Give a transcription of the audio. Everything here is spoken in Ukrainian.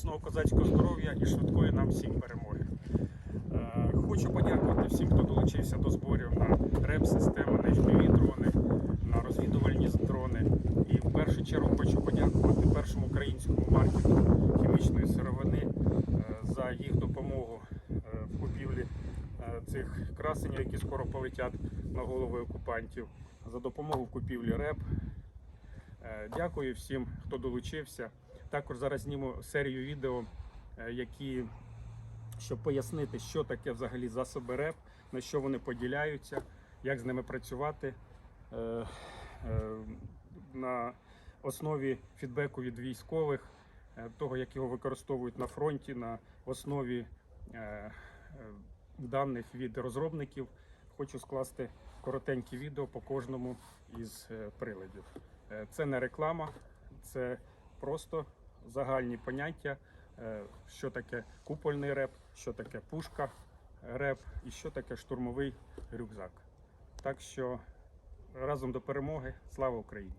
міцного козацького здоров'я і швидкої нам всім перемоги. Е, Хочу подякувати всім, хто долучився до зборів на реп-систему, на fpv дрони, на розвідувальні дрони. І в першу чергу хочу подякувати першому українському маркету хімічної сировини е, за їх допомогу е, в купівлі цих красенів, які скоро полетять на голови окупантів, за допомогу в купівлі РЕП. Дякую всім, хто долучився. Також зараз зніму серію відео, е, які щоб пояснити, що таке взагалі засоби РЕП, на що вони поділяються, як з ними працювати. Е, е, На основі фідбеку від військових, того, як його використовують на фронті, на основі даних від розробників, хочу скласти коротеньке відео по кожному із приладів. Це не реклама, це просто загальні поняття, е, що таке купольний реп, що таке пушка реп і що таке штурмовий рюкзак. Так що разом до перемоги, слава Україні!